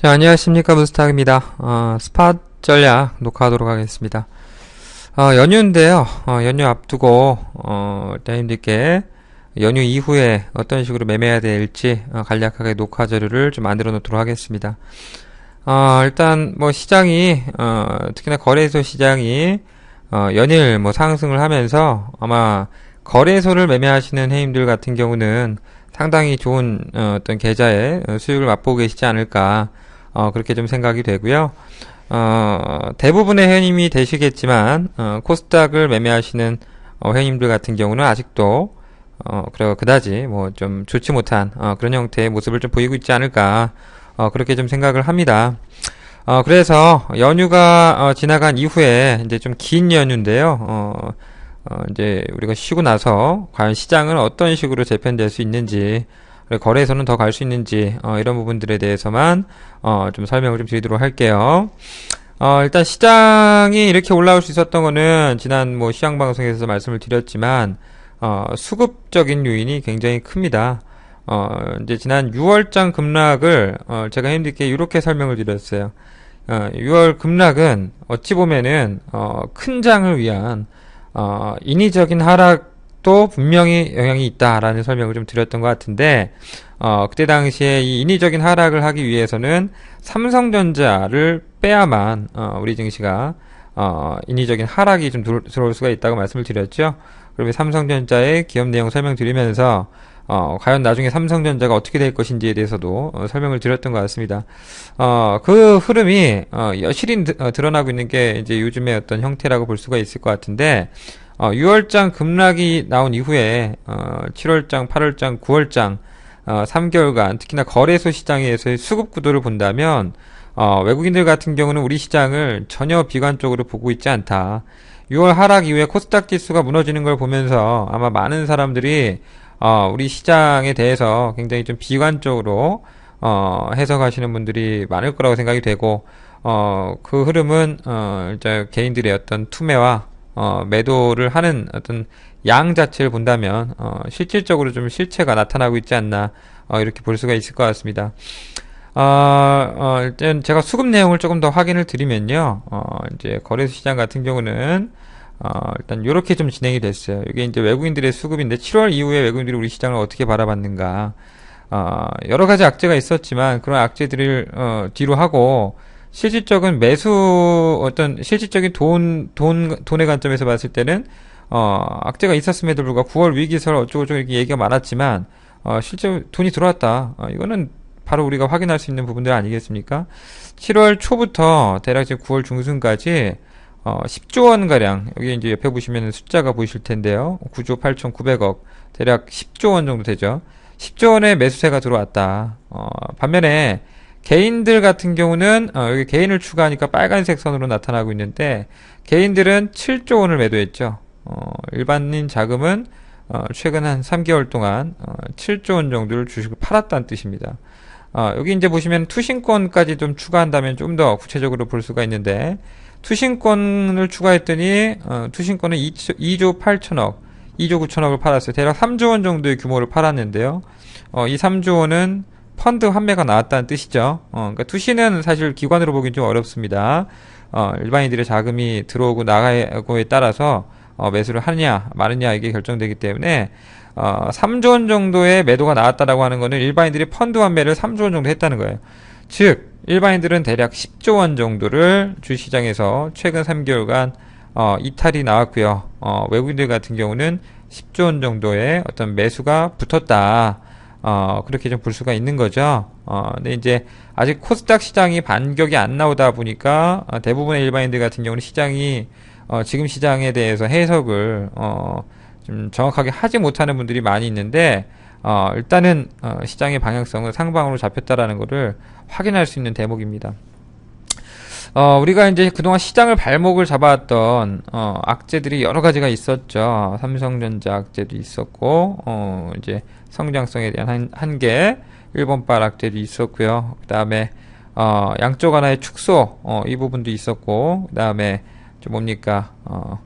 자, 안녕하십니까. 무스탁입니다. 어, 스팟 전략 녹화하도록 하겠습니다. 어, 연휴인데요. 어, 연휴 앞두고, 어, 일단 님들께 연휴 이후에 어떤 식으로 매매해야 될지 어, 간략하게 녹화 자료를 좀 만들어 놓도록 하겠습니다. 어, 일단 뭐 시장이, 어, 특히나 거래소 시장이, 어, 연일 뭐 상승을 하면서 아마 거래소를 매매하시는 회원들 같은 경우는 상당히 좋은 어, 어떤 계좌의 수익을 맛보고 계시지 않을까 어, 그렇게 좀 생각이 되고요. 어, 대부분의 회원님이 되시겠지만 어, 코스닥을 매매하시는 어, 회원님들 같은 경우는 아직도 어, 그래 그다지 뭐 좀 좋지 못한 어, 그런 형태의 모습을 좀 보이고 있지 않을까 어, 그렇게 좀 생각을 합니다. 어, 그래서 연휴가 어, 지나간 이후에 이제 좀 긴 연휴인데요. 어, 어, 이제 우리가 쉬고 나서 과연 시장은 어떤 식으로 재편될 수 있는지 거래에서는 더 갈 수 있는지 어, 이런 부분들에 대해서만 어, 좀 설명을 좀 드리도록 할게요. 어, 일단 시장이 이렇게 올라올 수 있었던 거는 지난 뭐 시장 방송에서 말씀을 드렸지만 어, 수급적인 요인이 굉장히 큽니다. 어, 이제 지난 6월장 급락을 어, 제가 힘들게 이렇게 설명을 드렸어요. 어, 6월 급락은 어찌 보면은 어, 큰 장을 위한 어, 인위적인 하락 도 분명히 영향이 있다라는 설명을 좀 드렸던 것 같은데, 어, 그때 당시에 이 인위적인 하락을 하기 위해서는 삼성전자를 빼야만, 어, 우리 증시가, 어, 인위적인 하락이 좀 들어올 수가 있다고 말씀을 드렸죠. 그러면 삼성전자의 기업 내용 설명드리면서, 어, 과연 나중에 삼성전자가 어떻게 될 것인지에 대해서도 어, 설명을 드렸던 것 같습니다. 어, 그 흐름이 어, 여실히 어, 드러나고 있는 게 이제 요즘의 어떤 형태라고 볼 수가 있을 것 같은데 어, 6월장 급락이 나온 이후에 어, 7월장, 8월장, 9월장 어, 3개월간 특히나 거래소 시장에서의 수급 구도를 본다면 어, 외국인들 같은 경우는 우리 시장을 전혀 비관적으로 보고 있지 않다. 6월 하락 이후에 코스닥 지수가 무너지는 걸 보면서 아마 많은 사람들이 어, 우리 시장에 대해서 굉장히 좀 비관적으로 어, 해석하시는 분들이 많을 거라고 생각이 되고 어, 그 흐름은 어, 이제 개인들의 어떤 투매와 어, 매도를 하는 어떤 양 자체를 본다면 어, 실질적으로 좀 실체가 나타나고 있지 않나 어, 이렇게 볼 수가 있을 것 같습니다. 어, 어, 일단 제가 수급 내용을 조금 더 확인을 드리면요. 어, 이제 거래소 시장 같은 경우는 어, 일단 이렇게 좀 진행이 됐어요. 이게 이제 외국인들의 수급인데 7월 이후에 외국인들이 우리 시장을 어떻게 바라봤는가. 어, 여러 가지 악재가 있었지만 그런 악재들을 어, 뒤로 하고 실질적인 매수 어떤 실질적인 돈, 돈, 돈의 관점에서 봤을 때는 어, 악재가 있었음에도 불구하고 9월 위기설 어쩌고저쩌고 이렇게 얘기가 많았지만 어, 실제 돈이 들어왔다. 어, 이거는 바로 우리가 확인할 수 있는 부분들 아니겠습니까? 7월 초부터 대략 지금 9월 중순까지 어, 10조 원 가량 여기 이제 옆에 보시면 숫자가 보이실 텐데요. 9조 8,900억 대략 10조 원 정도 되죠. 10조 원의 매수세가 들어왔다. 어, 반면에 개인들 같은 경우는 어, 여기 개인을 추가하니까 빨간색 선으로 나타나고 있는데 개인들은 7조 원을 매도했죠. 어, 일반인 자금은 어, 최근 한 3개월 동안 어, 7조 원 정도를 주식을 팔았다는 뜻입니다. 어, 여기 이제 보시면 투신권까지 좀 추가한다면 좀 더 구체적으로 볼 수가 있는데 투신권을 추가했더니 어, 투신권은 2조, 2조 8천억, 2조 9천억을 팔았어요. 대략 3조 원 정도의 규모를 팔았는데요. 어, 이 3조 원은 펀드 환매가 나왔다는 뜻이죠. 어, 그러니까 투신은 사실 기관으로 보기는 좀 어렵습니다. 어, 일반인들의 자금이 들어오고 나가고에 따라서 어, 매수를 하느냐 마느냐 이게 결정되기 때문에 어, 3조 원 정도의 매도가 나왔다라고 하는 거는 일반인들이 펀드 환매를 3조 원 정도 했다는 거예요. 즉 일반인들은 대략 10조 원 정도를 주시장에서 최근 3개월간 어, 이탈이 나왔고요. 어, 외국인들 같은 경우는 10조 원 정도의 어떤 매수가 붙었다. 어, 그렇게 좀 볼 수가 있는 거죠. 어, 근데 이제 아직 코스닥 시장이 반격이 안 나오다 보니까 어, 대부분의 일반인들 같은 경우는 시장이 어, 지금 시장에 대해서 해석을 어, 좀 정확하게 하지 못하는 분들이 많이 있는데 어, 일단은 어, 시장의 방향성은 상방으로 잡혔다라는 것을 확인할 수 있는 대목입니다. 어, 우리가 이제 그동안 시장을 발목을 잡아왔던 어, 악재들이 여러 가지가 있었죠. 삼성전자 악재도 있었고, 어, 이제 성장성에 대한 한, 한계, 일본발 악재도 있었고요. 그 다음에 어, 양쪽 하나의 축소 어, 이 부분도 있었고, 그 다음에 저 뭡니까 어,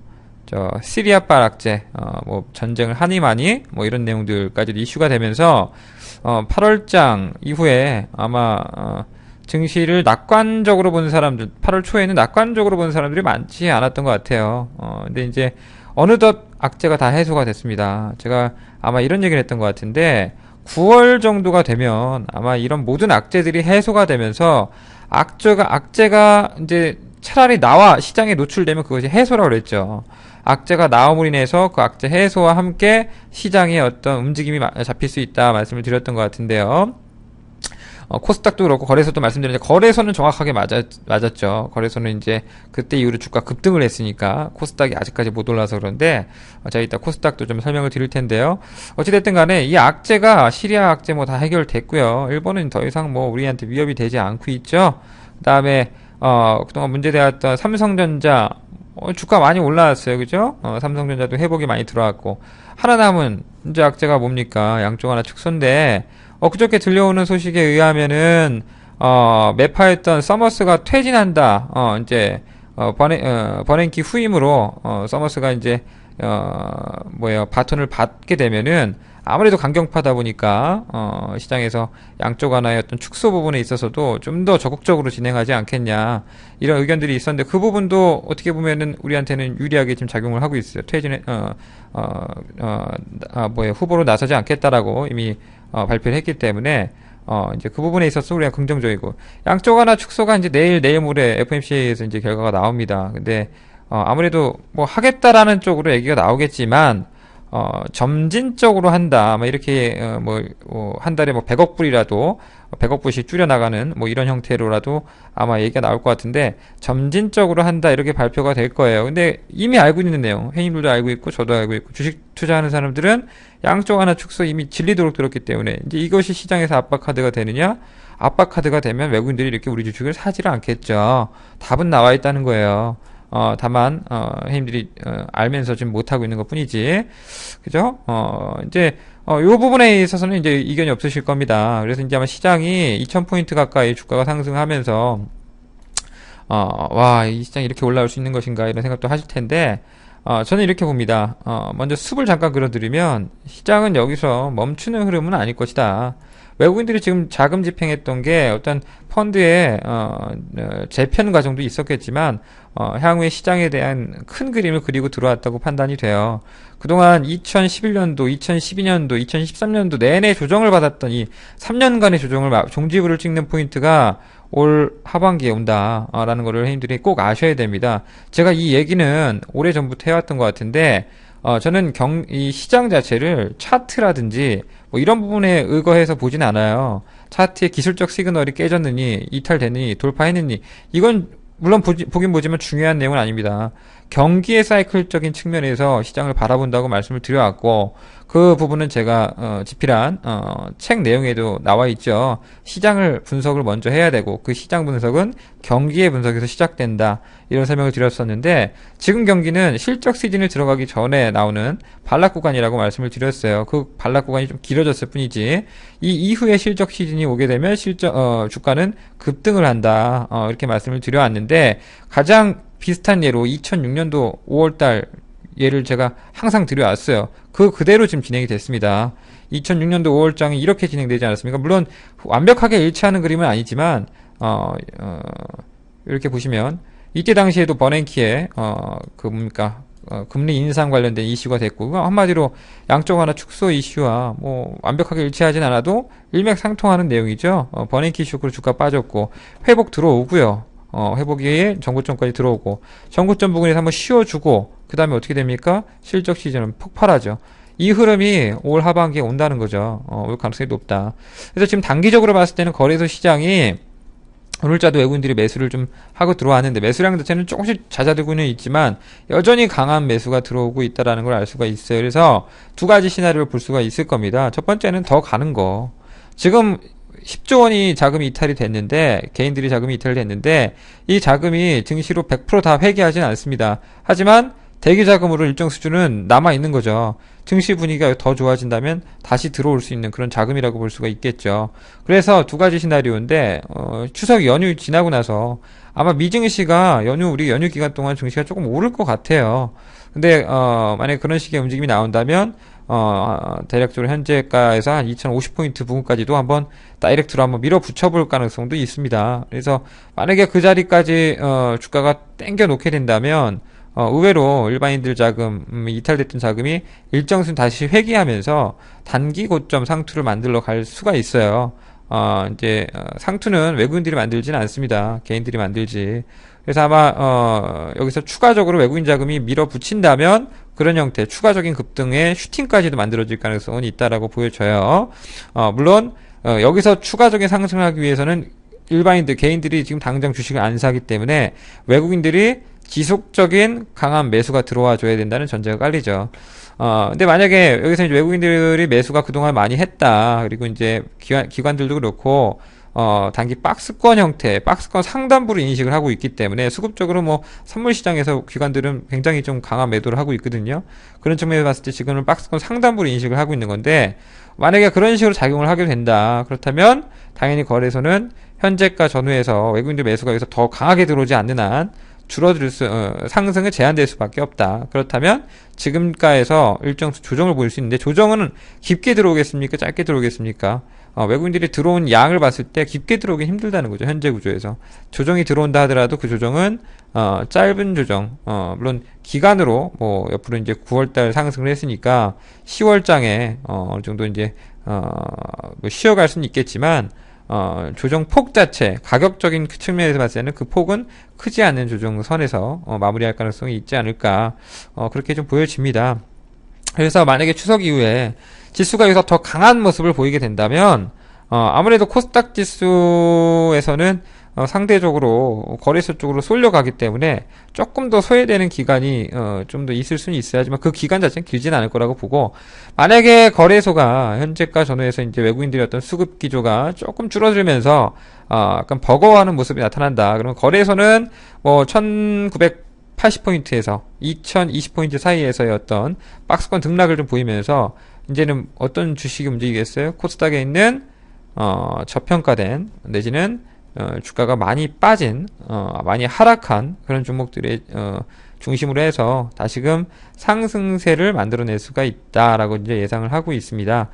저 시리아발 악재, 어, 뭐 전쟁을 하니 많이 뭐 이런 내용들까지도 이슈가 되면서 어, 8월장 이후에 아마 어, 증시를 낙관적으로 보는 사람들, 8월 초에는 낙관적으로 보는 사람들이 많지 않았던 것 같아요. 어, 근데 이제 어느덧 악재가 다 해소가 됐습니다. 제가 아마 이런 얘기를 했던 것 같은데 9월 정도가 되면 아마 이런 모든 악재들이 해소가 되면서 악재가 악재가 이제 차라리 나와 시장에 노출되면 그것이 해소라고 그랬죠. 악재가 나옴으로 인해서 그 악재 해소와 함께 시장의 어떤 움직임이 잡힐 수 있다 말씀을 드렸던 것 같은데요. 어, 코스닥도 그렇고 거래소도 말씀드렸는데 거래소는 정확하게 맞았, 맞았죠. 거래소는 이제 그때 이후로 주가 급등을 했으니까 코스닥이 아직까지 못 올라서 그런데 어, 제가 이따 코스닥도 좀 설명을 드릴 텐데요. 어찌됐든 간에 이 악재가 시리아 악재 뭐 다 해결됐고요. 일본은 더 이상 뭐 우리한테 위협이 되지 않고 있죠. 그다음에 어, 그동안 문제되었던 삼성전자 어, 주가 많이 올라왔어요. 그죠? 어, 삼성전자도 회복이 많이 들어왔고 하나 남은 이제 악재가 뭡니까? 양쪽 하나 축소인데 어, 그저께 들려오는 소식에 의하면은, 어, 매파했던 서머스가 퇴진한다. 어, 이제, 어, 버냉, 어, 버냉키 후임으로, 어, 서머스가 이제, 어, 뭐예요, 바톤을 받게 되면은, 아무래도 강경파다 보니까, 어, 시장에서 양쪽 하나의 어떤 축소 부분에 있어서도 좀 더 적극적으로 진행하지 않겠냐. 이런 의견들이 있었는데, 그 부분도 어떻게 보면은 우리한테는 유리하게 지금 작용을 하고 있어요. 퇴진에, 어, 어, 어, 아, 뭐예요, 후보로 나서지 않겠다라고 이미 어, 발표를 했기 때문에 어, 이제 그 부분에 있어서 우리가 긍정적이고 양쪽 하나 축소가 이제 내일 내일 모레 FMC에서 이제 결과가 나옵니다. 근데 어, 아무래도 뭐 하겠다라는 쪽으로 얘기가 나오겠지만 어, 점진적으로 한다. 뭐 이렇게 어, 뭐한 뭐 달에 뭐 100억 불이라도 100억 불씩 줄여 나가는 뭐 이런 형태로라도 아마 얘기가 나올 것 같은데 점진적으로 한다 이렇게 발표가 될 거예요. 근데 이미 알고 있는 내용, 회의들도 알고 있고 저도 알고 있고 주식 투자하는 사람들은 양쪽 하나 축소 이미 진리도록 들었기 때문에 이제 이것이 시장에서 압박 카드가 되느냐? 압박 카드가 되면 외국인들이 이렇게 우리 주식을 사지를 않겠죠. 답은 나와 있다는 거예요. 어, 다만, 어, 회님들이, 어, 알면서 지금 못하고 있는 것 뿐이지. 그죠? 어, 이제, 어, 요 부분에 있어서는 이제 이견이 없으실 겁니다. 그래서 이제 아마 시장이 2000포인트 가까이 주가가 상승하면서, 어, 와, 이 시장이 이렇게 올라올 수 있는 것인가 이런 생각도 하실 텐데, 어, 저는 이렇게 봅니다. 어, 먼저 숲을 잠깐 그려드리면, 시장은 여기서 멈추는 흐름은 아닐 것이다. 외국인들이 지금 자금 집행했던 게 어떤 펀드의 어, 어, 재편 과정도 있었겠지만 어, 향후의 시장에 대한 큰 그림을 그리고 들어왔다고 판단이 돼요. 그동안 2011년도, 2012년도, 2013년도 내내 조정을 받았던 이 3년간의 조정을 종지부를 찍는 포인트가 올 하반기에 온다라는 것을 회원들이 꼭 아셔야 됩니다. 제가 이 얘기는 오래 전부터 해왔던 것 같은데 어, 저는 경, 이 시장 자체를 차트라든지 뭐 이런 부분에 의거해서 보진 않아요. 차트의 기술적 시그널이 깨졌느니, 이탈되느니, 돌파했느니, 이건 물론 보지, 보긴 보지만 중요한 내용은 아닙니다. 경기의 사이클적인 측면에서 시장을 바라본다고 말씀을 드려왔고 그 부분은 제가 어, 집필한 어, 책 내용에도 나와 있죠. 시장을 분석을 먼저 해야 되고 그 시장 분석은 경기의 분석에서 시작된다 이런 설명을 드렸었는데 지금 경기는 실적 시즌을 들어가기 전에 나오는 반락 구간이라고 말씀을 드렸어요. 그 반락 구간이 좀 길어졌을 뿐이지 이 이후에 실적 시즌이 오게 되면 실적 어, 주가는 급등을 한다 어, 이렇게 말씀을 드려왔는데 가장 비슷한 예로 2006년도 5월달 예를 제가 항상 드려왔어요. 그 그대로 지금 진행이 됐습니다. 2006년도 5월장이 이렇게 진행되지 않았습니까? 물론 완벽하게 일치하는 그림은 아니지만 어, 어 이렇게 보시면 이때 당시에도 버냉키에 어그 뭡니까 어, 금리 인상 관련된 이슈가 됐고 한마디로 양쪽 하나 축소 이슈와 뭐 완벽하게 일치하진 않아도 일맥상통하는 내용이죠. 어, 버냉키 쇼크로 주가 빠졌고 회복 들어오고요. 어, 회복이 전고점까지 들어오고 전고점 부근에서 한번 쉬어주고 그 다음에 어떻게 됩니까? 실적 시즌은 폭발하죠. 이 흐름이 올 하반기에 온다는 거죠. 어, 올 가능성이 높다. 그래서 지금 단기적으로 봤을 때는 거래소 시장이 오늘자도 외국인들이 매수를 좀 하고 들어왔는데 매수량 자체는 조금씩 잦아들고는 있지만 여전히 강한 매수가 들어오고 있다라는 걸 알 수가 있어요. 그래서 두 가지 시나리오를 볼 수가 있을 겁니다. 첫 번째는 더 가는 거. 지금 10조 원이 자금이 이탈이 됐는데 개인들이 자금이 이탈이 됐는데 이 자금이 증시로 100%다 회귀하진 않습니다. 하지만 대기 자금으로 일정 수준은 남아 있는 거죠. 증시 분위기가 더 좋아진다면 다시 들어올 수 있는 그런 자금이라고 볼 수가 있겠죠. 그래서 두 가지 시나리오인데 어, 추석 연휴 지나고 나서 아마 미증시가 연휴 우리 연휴 기간 동안 증시가 조금 오를 것 같아요. 근데 어, 만약 그런 식의 움직임이 나온다면 어, 대략적으로 현재가에서 한 2050포인트 부분까지도 한번 다이렉트로 한번 밀어붙여 볼 가능성도 있습니다. 그래서 만약에 그 자리까지 어, 주가가 땡겨 놓게 된다면 어, 의외로 일반인들 자금, 음, 이탈됐던 자금이 일정 수준 다시 회귀하면서 단기 고점 상투를 만들러 갈 수가 있어요. 어, 이제, 어, 상투는 외국인들이 만들지는 않습니다. 개인들이 만들지. 그래서 아마, 어, 여기서 추가적으로 외국인 자금이 밀어붙인다면 그런 형태, 추가적인 급등의 슈팅까지도 만들어질 가능성은 있다라고 보여져요. 어, 물론, 어, 여기서 추가적인 상승을 하기 위해서는 일반인들, 개인들이 지금 당장 주식을 안 사기 때문에 외국인들이 지속적인 강한 매수가 들어와 줘야 된다는 전제가 깔리죠. 어, 근데 만약에 여기서 이제 외국인들이 매수가 그동안 많이 했다. 그리고 이제 기관, 기관들도 그렇고, 어, 단기 박스권 형태, 박스권 상단부를 인식을 하고 있기 때문에 수급적으로 뭐 선물 시장에서 기관들은 굉장히 좀 강한 매도를 하고 있거든요. 그런 측면에서 봤을 때 지금은 박스권 상단부를 인식을 하고 있는 건데, 만약에 그런 식으로 작용을 하게 된다. 그렇다면 당연히 거래소는 현재가 전후에서 외국인들 매수가 여기서 더 강하게 들어오지 않는 한 줄어들 수, 어, 상승은 제한될 수밖에 없다. 그렇다면 지금가에서 일정 조정을 보일 수 있는데 조정은 깊게 들어오겠습니까? 짧게 들어오겠습니까? 어, 외국인들이 들어온 양을 봤을 때 깊게 들어오기 힘들다는 거죠. 현재 구조에서. 조정이 들어온다 하더라도 그 조정은 어, 짧은 조정. 어, 물론 기간으로 뭐 옆으로 이제 9월 달 상승을 했으니까 10월장에 어, 어느 정도 이제 어, 뭐 쉬어갈 수는 있겠지만 어, 조정 폭 자체, 가격적인 그 측면에서 봤을 때는 그 폭은 크지 않은 조정선에서 어, 마무리할 가능성이 있지 않을까, 어, 그렇게 좀 보여집니다. 그래서 만약에 추석 이후에 지수가 여기서 더 강한 모습을 보이게 된다면, 어, 아무래도 코스닥 지수에서는 어, 상대적으로 거래소 쪽으로 쏠려가기 때문에 조금 더 소외되는 기간이 어, 좀 더 있을 수는 있어야지만 그 기간 자체는 길지는 않을 거라고 보고 만약에 거래소가 현재가 전후에서 이제 외국인들이 어떤 수급 기조가 조금 줄어들면서 어, 약간 버거워하는 모습이 나타난다. 그러면 거래소는 뭐 1980포인트에서 2020포인트 사이에서의 어떤 박스권 등락을 좀 보이면서 이제는 어떤 주식이 움직이겠어요? 코스닥에 있는 어, 저평가된 내지는 어, 주가가 많이 빠진, 어, 많이 하락한 그런 종목들의 어, 중심으로 해서 다시금 상승세를 만들어낼 수가 있다라고 이제 예상을 하고 있습니다.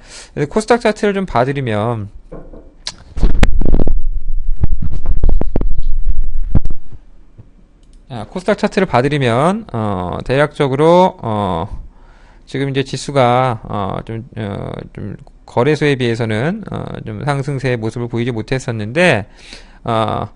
코스닥 차트를 좀 봐드리면 아, 코스닥 차트를 봐드리면 어, 대략적으로 어, 지금 이제 지수가 어, 좀, 어, 좀 거래소에 비해서는 어, 좀 상승세의 모습을 보이지 못했었는데 아,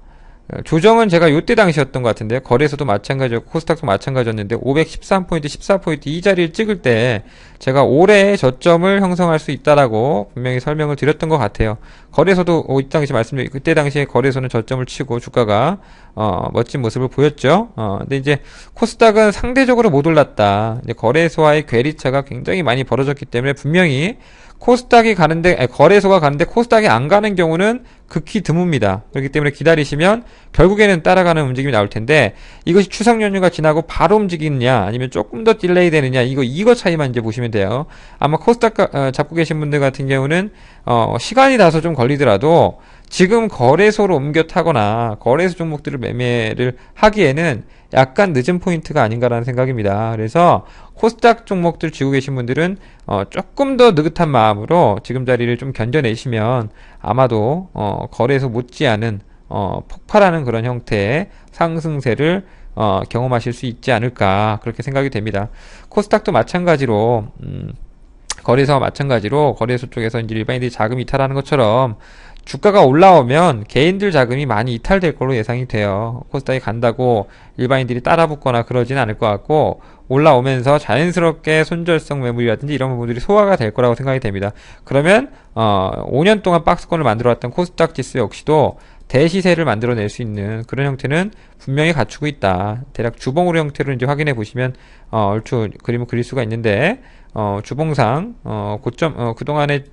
조정은 제가 요때 당시였던 것 같은데 거래소도 마찬가지였고 코스닥도 마찬가지였는데 513포인트 14포인트 이 자리를 찍을 때 제가 올해 저점을 형성할 수 있다라고 분명히 설명을 드렸던 것 같아요. 거래소도 이 당시 말씀드린 그때 당시에 거래소는 저점을 치고 주가가 어, 멋진 모습을 보였죠. 어, 근데 이제 코스닥은 상대적으로 못 올랐다. 거래소와의 괴리차가 굉장히 많이 벌어졌기 때문에 분명히 코스닥이 가는데 아니, 거래소가 가는데 코스닥이 안 가는 경우는 극히 드뭅니다. 그렇기 때문에 기다리시면 결국에는 따라가는 움직임이 나올 텐데 이것이 추석 연휴가 지나고 바로 움직이느냐 아니면 조금 더 딜레이 되느냐 이거 이거 차이만 이제 보시면 돼요. 아마 코스닥 어, 잡고 계신 분들 같은 경우는 어, 시간이 나서 좀 걸리더라도 지금 거래소로 옮겨 타거나 거래소 종목들을 매매를 하기에는 약간 늦은 포인트가 아닌가라는 생각입니다. 그래서 코스닥 종목들 쥐고 계신 분들은 어, 조금 더 느긋한 마음으로 지금 자리를 좀 견뎌내시면 아마도 어, 거래소 못지않은 어, 폭발하는 그런 형태의 상승세를 어, 경험하실 수 있지 않을까 그렇게 생각이 됩니다. 코스닥도 마찬가지로 음, 거래소와 마찬가지로 거래소 쪽에서 이제 일반인들이 자금 이탈하는 것처럼 주가가 올라오면 개인들 자금이 많이 이탈될 걸로 예상이 돼요. 코스닥이 간다고 일반인들이 따라붙거나 그러지는 않을 것 같고 올라오면서 자연스럽게 손절성 매물이라든지 이런 부분들이 소화가 될 거라고 생각이 됩니다. 그러면 어 5년 동안 박스권을 만들어 왔던 코스닥 지수 역시도 대시세를 만들어낼 수 있는 그런 형태는 분명히 갖추고 있다. 대략 주봉으로 형태로 이제 확인해 보시면 어, 얼추 그림을 그릴 수가 있는데 어, 주봉상 어, 고점 어, 그동안에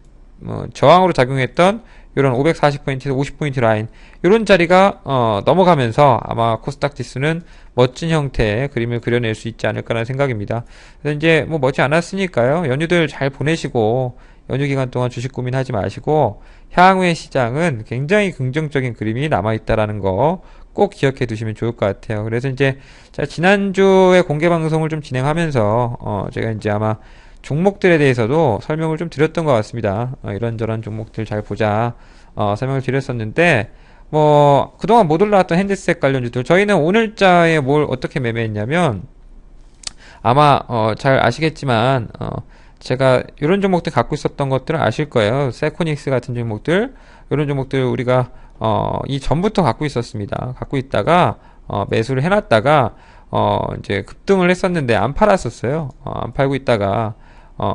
어, 저항으로 작용했던 이런 540포인트에서 50포인트 라인 이런 자리가 어, 넘어가면서 아마 코스닥 지수는 멋진 형태의 그림을 그려낼 수 있지 않을까라는 생각입니다. 그래서 이제 뭐 머지 않았으니까요. 연휴들 잘 보내시고 연휴 기간 동안 주식 고민하지 마시고 향후의 시장은 굉장히 긍정적인 그림이 남아 있다라는 거 꼭 기억해 두시면 좋을 것 같아요. 그래서 이제 자 지난주에 공개 방송을 좀 진행하면서 어 제가 이제 아마 종목들에 대해서도 설명을 좀 드렸던 것 같습니다. 어, 이런저런 종목들 잘 보자 어, 설명을 드렸었는데 뭐 그동안 못 올라왔던 핸드셋 관련주들 저희는 오늘자에 뭘 어떻게 매매했냐면 아마 어, 잘 아시겠지만 어, 제가 이런 종목들 갖고 있었던 것들은 아실 거예요. 세코닉스 같은 종목들 이런 종목들 우리가 어, 이 전부터 갖고 있었습니다. 갖고 있다가 어, 매수를 해놨다가 어, 이제 급등을 했었는데 안 팔았었어요. 어, 안 팔고 있다가 어,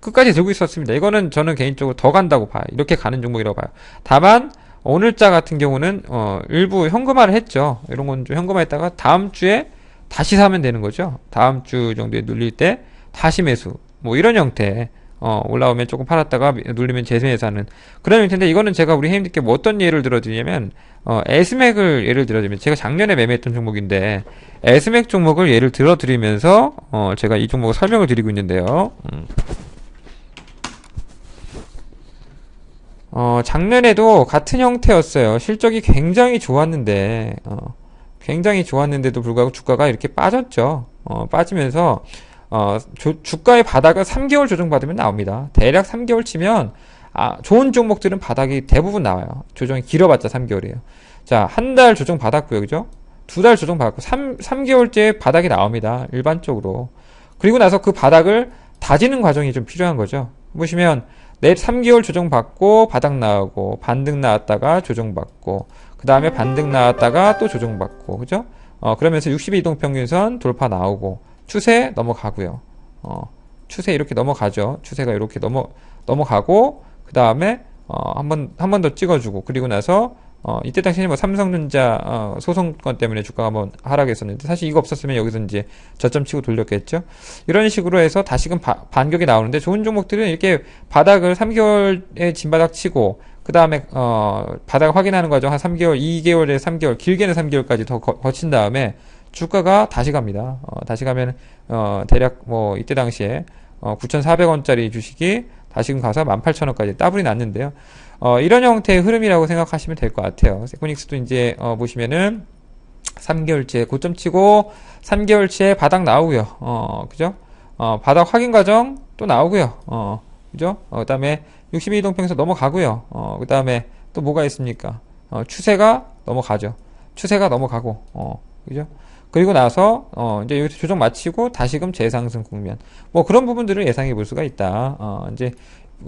끝까지 들고 있었습니다. 이거는 저는 개인적으로 더 간다고 봐요. 이렇게 가는 종목이라고 봐요. 다만 오늘자 같은 경우는 어, 일부 현금화를 했죠. 이런 건 좀 현금화했다가 다음 주에 다시 사면 되는 거죠. 다음 주 정도에 눌릴 때 다시 매수. 뭐 이런 형태. 어, 올라오면 조금 팔았다가 눌리면 재매수 하는 그런 형태인데 이거는 제가 우리 회원님께 뭐 어떤 예를 들어드리냐면 어, 에스맥을 예를 들어드리면 제가 작년에 매매했던 종목인데 에스맥 종목을 예를 들어드리면서 어, 제가 이 종목을 설명을 드리고 있는데요. 음. 어, 작년에도 같은 형태였어요. 실적이 굉장히 좋았는데, 어, 굉장히 좋았는데도 불구하고 주가가 이렇게 빠졌죠. 어, 빠지면서, 어, 조, 주가의 바닥은 3개월 조정받으면 나옵니다. 대략 3개월 치면, 아, 좋은 종목들은 바닥이 대부분 나와요. 조정이 길어봤자 3개월이에요. 자, 한 달 조정 받았고요. 그죠? 두 달 조정 받았고, 3, 3개월째 바닥이 나옵니다. 일반적으로. 그리고 나서 그 바닥을 다지는 과정이 좀 필요한 거죠. 보시면, 내 3개월 조정 받고 바닥 나오고 반등 나왔다가 조정 받고 그 다음에 반등 나왔다가 또 조정 받고 그죠? 어 그러면서 62이동 평균선 돌파 나오고 추세 넘어가고요. 어 추세 이렇게 넘어가죠. 추세가 이렇게 넘어 넘어가고 그 다음에 어 한 번 한 번 더 찍어주고 그리고 나서 어, 이때 당시에 뭐 삼성전자 어, 소송권 때문에 주가가 한번 하락했었는데 사실 이거 없었으면 여기서 이제 저점 치고 돌렸겠죠. 이런 식으로 해서 다시금 바, 반격이 나오는데 좋은 종목들은 이렇게 바닥을 3개월에 진바닥 치고 그 다음에 어, 바닥 확인하는 과정 한 3개월, 2개월에 3개월, 길게는 3개월까지 더 거, 친 다음에 주가가 다시 갑니다. 어, 다시 가면 어, 대략 뭐 이때 당시에 어, 9,400원짜리 주식이 다시금 가서 18,000원까지 따블이 났는데요. 어, 이런 형태의 흐름이라고 생각하시면 될 것 같아요. 세코닉스도 이제 어, 보시면은 3개월째 고점 치고 3개월째 바닥 나오고요. 어, 그죠? 어, 바닥 확인 과정 또 나오고요. 어, 그죠? 어, 그다음에 62동평에서 넘어가고요. 어, 그다음에 또 뭐가 있습니까? 어, 추세가 넘어가죠. 추세가 넘어가고 어, 그죠? 그리고 나서 어 이제 여기서 조정 마치고 다시금 재상승 국면 뭐 그런 부분들을 예상해 볼 수가 있다. 어 이제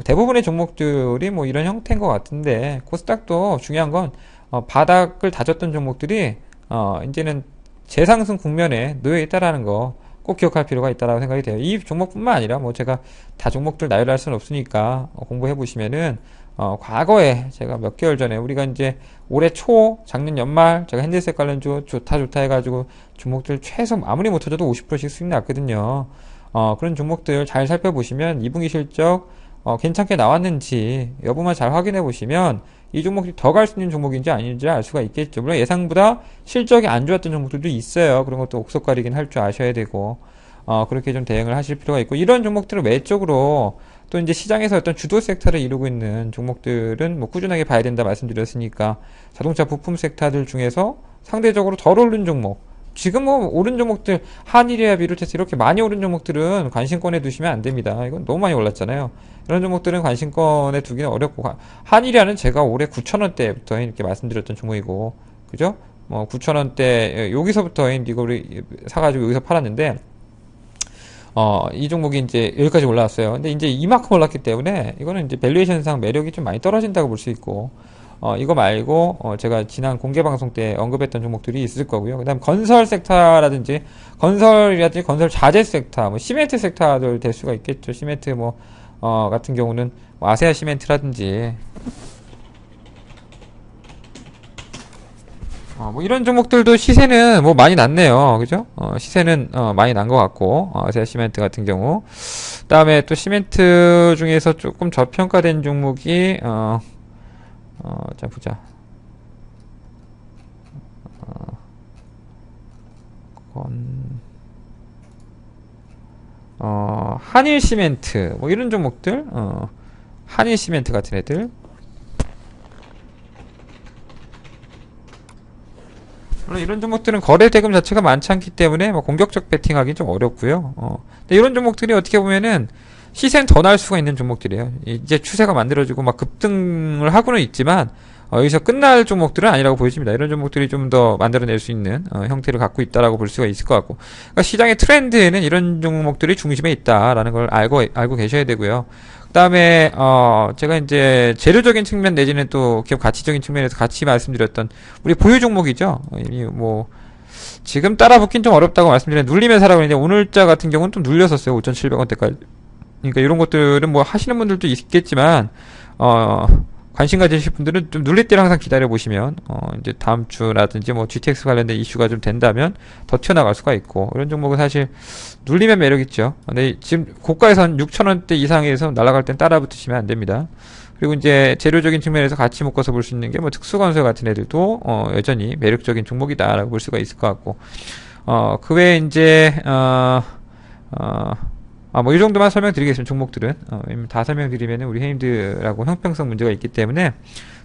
대부분의 종목들이 뭐 이런 형태인 것 같은데 코스닥도 중요한 건 어, 바닥을 다졌던 종목들이 어, 이제는 재상승 국면에 놓여 있다라는 거 꼭 기억할 필요가 있다라고 생각이 돼요. 이 종목뿐만 아니라 뭐 제가 다 종목들 나열할 수는 없으니까 어, 공부해 보시면은 어, 과거에 제가 몇 개월 전에 우리가 이제 올해 초 작년 연말 제가 핸드셋 관련주 좋다 좋다 해가지고 종목들 최소 아무리 못해도 50%씩 수익 났거든요. 어, 그런 종목들 잘 살펴보시면 2분기 실적 어, 괜찮게 나왔는지 여부만 잘 확인해 보시면 이 종목이 더 갈 수 있는 종목인지 아닌지 알 수가 있겠죠. 물론 예상보다 실적이 안 좋았던 종목들도 있어요. 그런 것도 옥석 가리긴 할 줄 아셔야 되고 어, 그렇게 좀 대응을 하실 필요가 있고 이런 종목들을 외적으로 또 이제 시장에서 어떤 주도 섹터를 이루고 있는 종목들은 뭐 꾸준하게 봐야 된다 말씀드렸으니까 자동차 부품 섹터들 중에서 상대적으로 덜 오른 종목 지금 뭐 오른 종목들 한일이야 비롯해서 이렇게 많이 오른 종목들은 관심권에 두시면 안 됩니다. 이건 너무 많이 올랐잖아요. 이런 종목들은 관심권에 두기는 어렵고 한일이야는 제가 올해 9천원대부터 이렇게 말씀드렸던 종목이고 그죠? 뭐 9천원대 여기서부터 이거를 사가지고 여기서 팔았는데 어, 이 종목이 이제 여기까지 올라왔어요. 근데 이제 이만큼 올랐기 때문에 이거는 이제 밸류에이션상 매력이 좀 많이 떨어진다고 볼 수 있고 어, 이거 말고, 어, 제가 지난 공개 방송 때 언급했던 종목들이 있을 거고요. 그 다음 건설 섹터라든지, 건설이라든지 건설 자재 섹터, 뭐, 시멘트 섹터들 될 수가 있겠죠. 시멘트 뭐, 어, 같은 경우는, 뭐 아세아 시멘트라든지, 어, 뭐 이런 종목들도 시세는 뭐 많이 났네요. 그죠? 어, 시세는 어, 많이 난 것 같고, 어, 아세아 시멘트 같은 경우. 그 다음에 또 시멘트 중에서 조금 저평가된 종목이, 어, 어, 자 보자. 어, 건, 어, 한일 시멘트, 뭐 이런 종목들, 어, 한일 시멘트 같은 애들. 물론 이런 종목들은 거래 대금 자체가 많지 않기 때문에 뭐 공격적 베팅하기 좀 어렵고요. 어. 근데 이런 종목들이 어떻게 보면은 시세는 더 날 수가 있는 종목들이에요. 이제 추세가 만들어지고 막 급등을 하고는 있지만 어, 여기서 끝날 종목들은 아니라고 보여집니다. 이런 종목들이 좀 더 만들어낼 수 있는 어, 형태를 갖고 있다라고 볼 수가 있을 것 같고, 그러니까 시장의 트렌드에는 이런 종목들이 중심에 있다라는 걸 알고 알고 계셔야 되고요. 그다음에 어 제가 이제 재료적인 측면 내지는 또 기업 가치적인 측면에서 같이 말씀드렸던 우리 보유 종목이죠. 뭐 지금 따라 붙긴 좀 어렵다고 말씀드린 눌림의 사라고 했는데 오늘자 같은 경우는 좀 눌렸었어요. 5,700원대까지. 그러니까 이런 것들은 뭐 하시는 분들도 있겠지만 어 관심 가지실 분들은 좀 눌릴 때를 항상 기다려 보시면 어 이제 다음 주라든지 뭐 GTX 관련된 이슈가 좀 된다면 더 튀어나갈 수가 있고 이런 종목은 사실 눌리면 매력 있죠. 근데 지금 고가에선 6,000원대 이상에서 날아갈 땐 따라 붙으시면 안 됩니다. 그리고 이제 재료적인 측면에서 같이 묶어서 볼 수 있는 게 뭐 특수건설 같은 애들도 어 여전히 매력적인 종목이다라고 볼 수가 있을 것 같고 어그 외에 이제 어 어, 아, 뭐, 이 정도만 설명드리겠습니다. 종목들은. 어, 다 설명드리면 우리 해임들하고 형평성 문제가 있기 때문에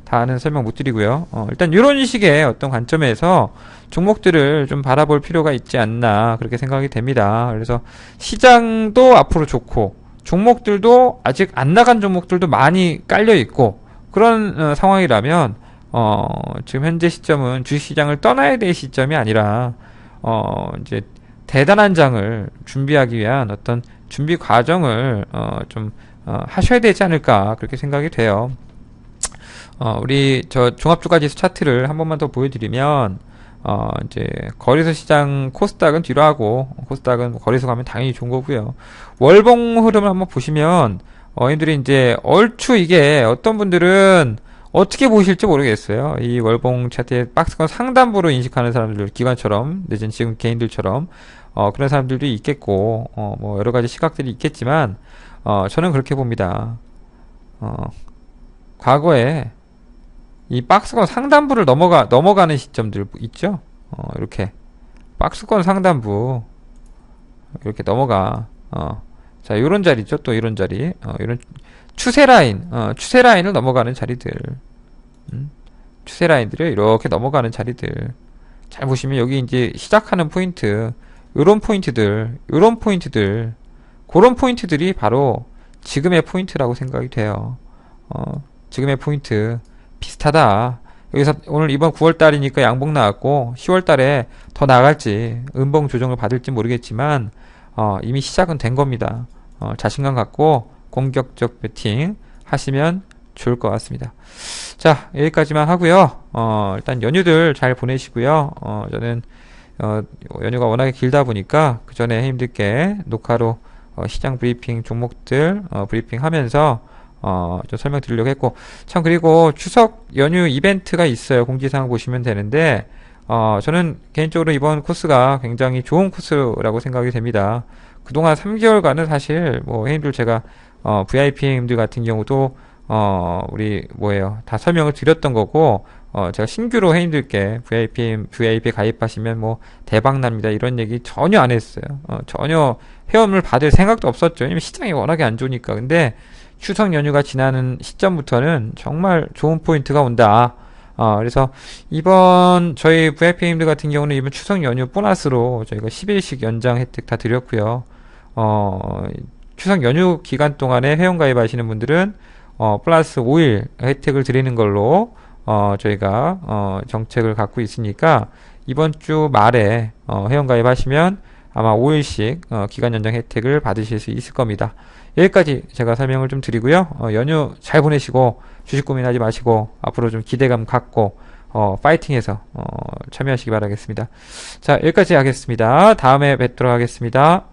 다는 설명 못 드리고요. 어, 일단 이런 식의 어떤 관점에서 종목들을 좀 바라볼 필요가 있지 않나 그렇게 생각이 됩니다. 그래서 시장도 앞으로 좋고 종목들도 아직 안 나간 종목들도 많이 깔려 있고 그런 어, 상황이라면 어, 지금 현재 시점은 주식시장을 떠나야 될 시점이 아니라 어, 이제 대단한 장을 준비하기 위한 어떤 준비 과정을 어, 좀 어, 하셔야 되지 않을까 그렇게 생각이 돼요. 어, 우리 저 종합주가지수 차트를 한 번만 더 보여드리면 어, 이제 거래소 시장 코스닥은 뒤로 하고 코스닥은 뭐 거래소 가면 당연히 좋은 거고요. 월봉 흐름을 한번 보시면 어인들이 이제 얼추 이게 어떤 분들은 어떻게 보실지 모르겠어요. 이 월봉 차트의 박스권 상단부로 인식하는 사람들, 기관처럼, 내지는 지금 개인들처럼, 어, 그런 사람들도 있겠고, 어, 뭐, 여러 가지 시각들이 있겠지만, 어, 저는 그렇게 봅니다. 어, 과거에 이 박스권 상단부를 넘어가, 넘어가는 시점들 있죠? 어, 이렇게. 박스권 상단부, 이렇게 넘어가, 어, 자, 요런 자리죠. 또 이런 자리. 어, 이런 추세 라인, 어, 추세 라인을 넘어가는 자리들. 음? 추세 라인들을 이렇게 넘어가는 자리들. 잘 보시면 여기 이제 시작하는 포인트, 요런 포인트들, 요런 포인트들, 그런 포인트들이 바로 지금의 포인트라고 생각이 돼요. 어, 지금의 포인트. 비슷하다. 여기서 오늘 이번 9월 달이니까 양봉 나왔고 10월 달에 더 나갈지 음봉 조정을 받을지 모르겠지만 어, 이미 시작은 된 겁니다. 어, 자신감 갖고 공격적 배팅 하시면 좋을 것 같습니다. 자, 여기까지만 하고요. 어, 일단 연휴들 잘 보내시고요. 어, 저는 어, 연휴가 워낙에 길다 보니까 그 전에 힘들게 녹화로 어, 시장 브리핑 종목들 어, 브리핑 하면서 어, 좀 설명드리려고 했고 참 그리고 추석 연휴 이벤트가 있어요. 공지사항 보시면 되는데 어, 저는 개인적으로 이번 코스가 굉장히 좋은 코스라고 생각이 됩니다. 그동안 3개월간은 사실 뭐 회원들 제가 어, VIP님들 같은 경우도 어, 우리 뭐예요 다 설명을 드렸던 거고 어, 제가 신규로 회원들께 VIP VIP 가입하시면 뭐 대박 납니다 이런 얘기 전혀 안 했어요. 어, 전혀 회원을 받을 생각도 없었죠. 왜냐면 시장이 워낙에 안 좋으니까. 근데 추석 연휴가 지나는 시점부터는 정말 좋은 포인트가 온다. 어, 그래서 이번 저희 VIP님들 같은 경우는 이번 추석 연휴 보너스로 저희가 10일씩 연장 혜택 다 드렸고요. 어, 추석 연휴 기간 동안에 회원 가입하시는 분들은 어, 플러스 5일 혜택을 드리는 걸로 어, 저희가 어, 정책을 갖고 있으니까 이번 주 말에 어, 회원 가입하시면 아마 5일씩 어, 기간 연장 혜택을 받으실 수 있을 겁니다. 여기까지 제가 설명을 좀 드리고요. 어, 연휴 잘 보내시고 주식 고민하지 마시고 앞으로 좀 기대감 갖고 어, 파이팅해서 어, 참여하시기 바라겠습니다. 자 여기까지 하겠습니다. 다음에 뵙도록 하겠습니다.